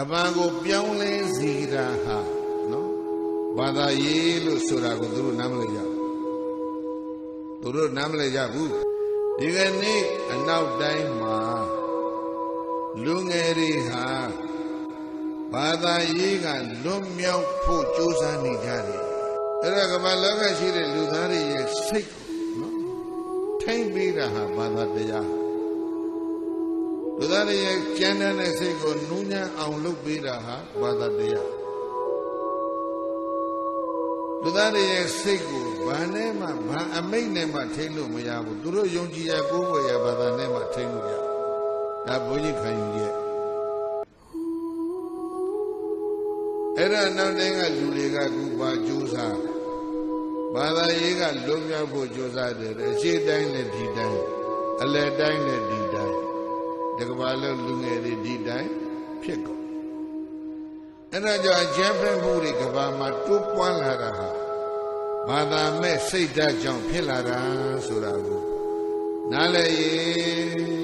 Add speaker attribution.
Speaker 1: အပန်းကိုပြောင်းလဲစေတာဟာနော်ဘာသာရေးလို့ဆိုတာကိုသူတို့နားမလည်ကြဘူးသူတို့နားမလည်ကြဘူးဒီကနေ့အနောက်တိုင်းမှာလူငယ်တွေဟာဘာသာရေးကလွတ်မြောက်ဖို့ကြိုးစားနေကြတယ်အဲ့ဒါကမ္ဘာလောကရှိတဲ့လူသားတွေရဲ့စိတ်ကိုနော်ထိမ့်ပေးတာဟာဘာသာတရား လူသားတွေရဲ့ကြမ်းတမ်းတဲ့စိတ်ကိုနူးညံ့အောင်လုပ်ပေးတာဟာဘာသာတရားလူသားတွေရဲ့စိတ်ကိုဘာနဲ့မှဘာအမိတ်နဲ့မှထိလို့မရဘူးသူတို့ယုံကြည်ရကိုးကွယ်ရဘာသာနဲ့မှထိလို့ရဒါဘုန်းကြီးခံယူရဲ့အဲ့ဒါနောက်တိုင်းကလူတွေကကူပါကြိုးစားဘာသာရေးကလွတ်မြောက်ဖို့ကြိုးစားတယ်အရှိတိုင်းနဲ့ဒီတိုင်းအလယ်တိုင်းနဲ့ဒီတိုင်း တကဘာလုံးလူငယ်တွေဒီတိုင်းဖြစ်ကုန်အဲ့ဒါကြောင့်အကျဉ်းဖက်မှုတွေကဘာမှာတိုးပွားလာတာဟာဘာသာမဲ့စိတ်ဓာတ်ကြောင့်ဖြစ်လာတာဆိုတာကိုနားလည်ရင်